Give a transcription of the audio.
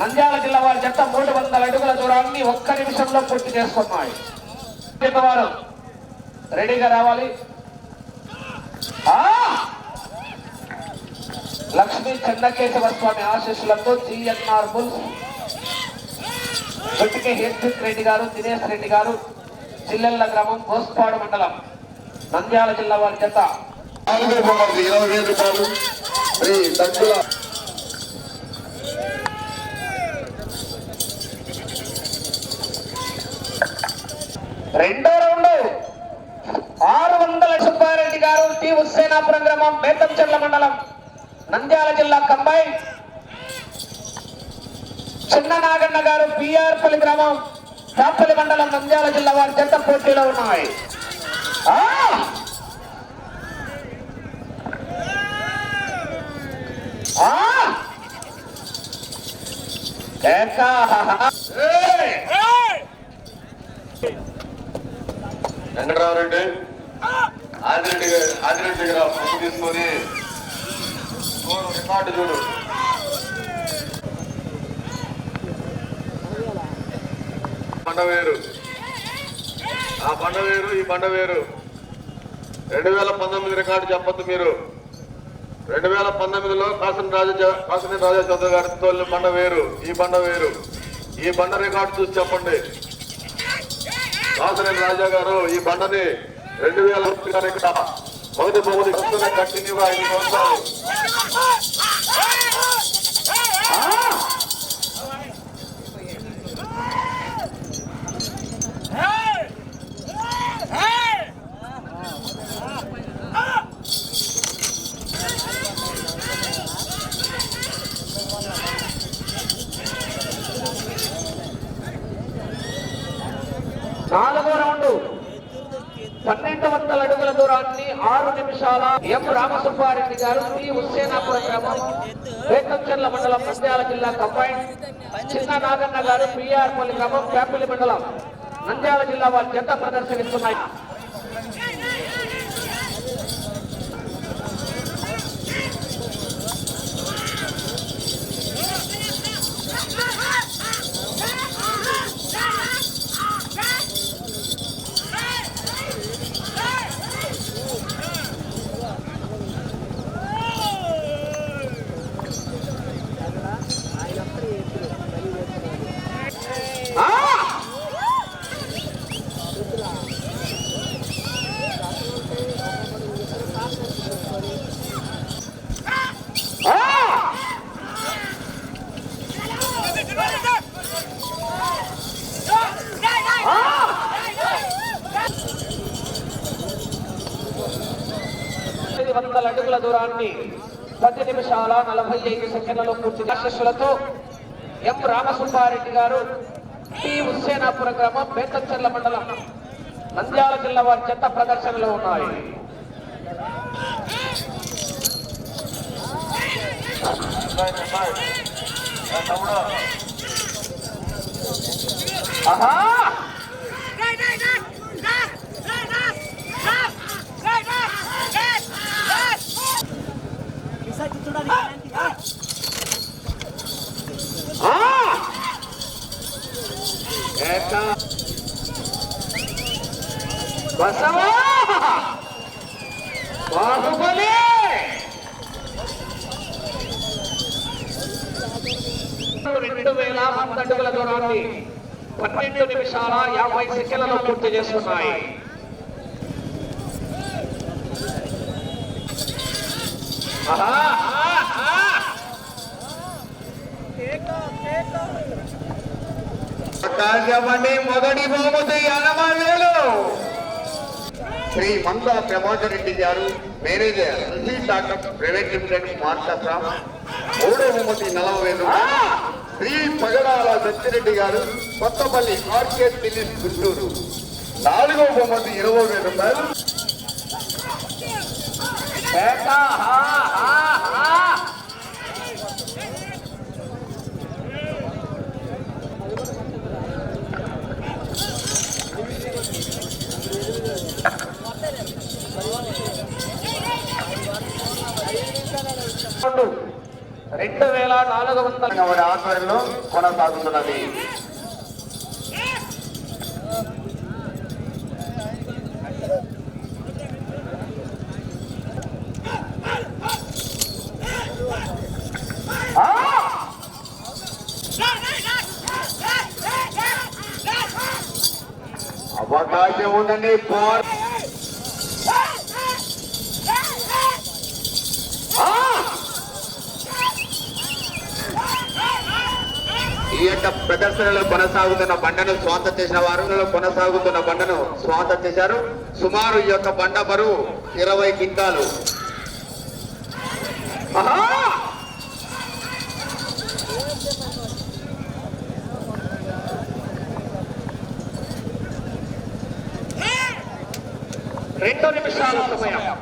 నంద్యాల జిల్లా వారి జత మూడు వందల అడుగుల దూరాన్ని ఒక్క నిమిషంలో పూర్తి చేసుకున్నాయి. వారు రెడీగా రావాలి. లక్ష్మీ చెన్నకేశవ స్వామి ఆశీస్సులతో జిఎన్ఆర్ బుల్స్ గట్టికే రెడ్డి గారు దినేష్ రెడ్డి గారు చిల్లెల్ల గ్రామం గోస్పాడు మండలం నంద్యాల జిల్లా వారి జత. నాలుగో బొమ్మది ఇరవై వేల రూపాయలు రెండో రౌండ్. ఆరు వందల సుబ్బారెడ్డి గారు టి హుస్సేనాపురం గ్రామం బేతంచెర్ల మండలం నంద్యాల జిల్లా కంబైన్ చిన్న నాగన్న గారు పిఆర్పల్లి గ్రామం చాపల్లి మండలం నంద్యాల జిల్లా వారి జంట పోటీలో ఉన్నాయి. ఆ! వెంకటరామరెడ్డి ఆదిరెడ్డి గారు ఆదిరెడ్డి దగ్గర పువ్వు తీసుకొని రికార్డు చూడు. పండ వేరు. ఆ పండ వేరు ఈ పండ వేరు. రెండు వేల పంతొమ్మిది రికార్డు చెప్పొద్దు మీరు. రెండు వేల పంతొమ్మిదిలో కాసిన రాజా కాసిన రాజా చౌదరి గారి తోలిన బండ వేరు ఈ బండ వేరు. ఈ బండ రికార్డు చూసి చెప్పండి. కాసినేని రాజా గారు ఈ బండని రెండు వేల గారు ఇక్కడ మొదటి బొమ్మని కంటిన్యూగా ఐదు సంవత్సరాలు నాలుగో రౌండ్ పన్నెండు వందల అడుగుల దూరాన్ని ఆరు నిమిషాల ఎం రామసుబ్బారెడ్డి గారు శ్రీ హుస్సేనాపురం గ్రామం బేతంచెర్ల మండలం నంద్యాల జిల్లా కంబైన్. చిన్న నాగన్న గారు పిఆర్పల్లి గ్రామం పేపల్లి మండలం నంద్యాల జిల్లా వారి జంట ప్రదర్శనిస్తున్నాయి. అడుగుల దూరాన్ని పది నిమిషాల నలభై ఐదు సెకండ్లలో పూర్తి ఆశస్సులతో ఎం రామసుబ్బారెడ్డి గారు టి హుస్సేనాపుర గ్రామం బేతచర్ల మండలం నంద్యాల జిల్లా వారి చెత్త ప్రదర్శనలో ఉన్నాయి. ఆహా ఆ! ఏక. బసవా బాహుబలి రెండు వేల వంద అడుగుల దూరాన్ని పన్నెండు నిమిషాల యాభై సెకండ్లలో పూర్తి చేస్తున్నాయి ఆహా, మొదటి బహుమతి ఎనభై Shri Manda Prabhakar Reddy garu manager doctor private limited Markapuram మూడో బహుమతి నలభై వేలు శ్రీ పగడాల సత్యరెడ్డి గారు కొత్తపల్లి ఆర్కేట్ ఢిల్లీ గుంటూరు. నాలుగో బహుమతి ఇరవై వేల రూపాయలు ఏక, హా, హా, హా. రెండు వేల నాలుగు వందల వారి ఆధ్వర్యంలో కొనసాగుతున్నది. అవకాశం ఉందండి పోర్. ఈ ప్రదర్శనలో కొనసాగుతున్న బండను స్వాంతం చేసిన వారంలో కొనసాగుతున్న బండను స్వాంతం చేశారు. సుమారు ఈ యొక్క బండ బరువు ఇరవై కింటాలు. రెండు నిమిషాల సమయం.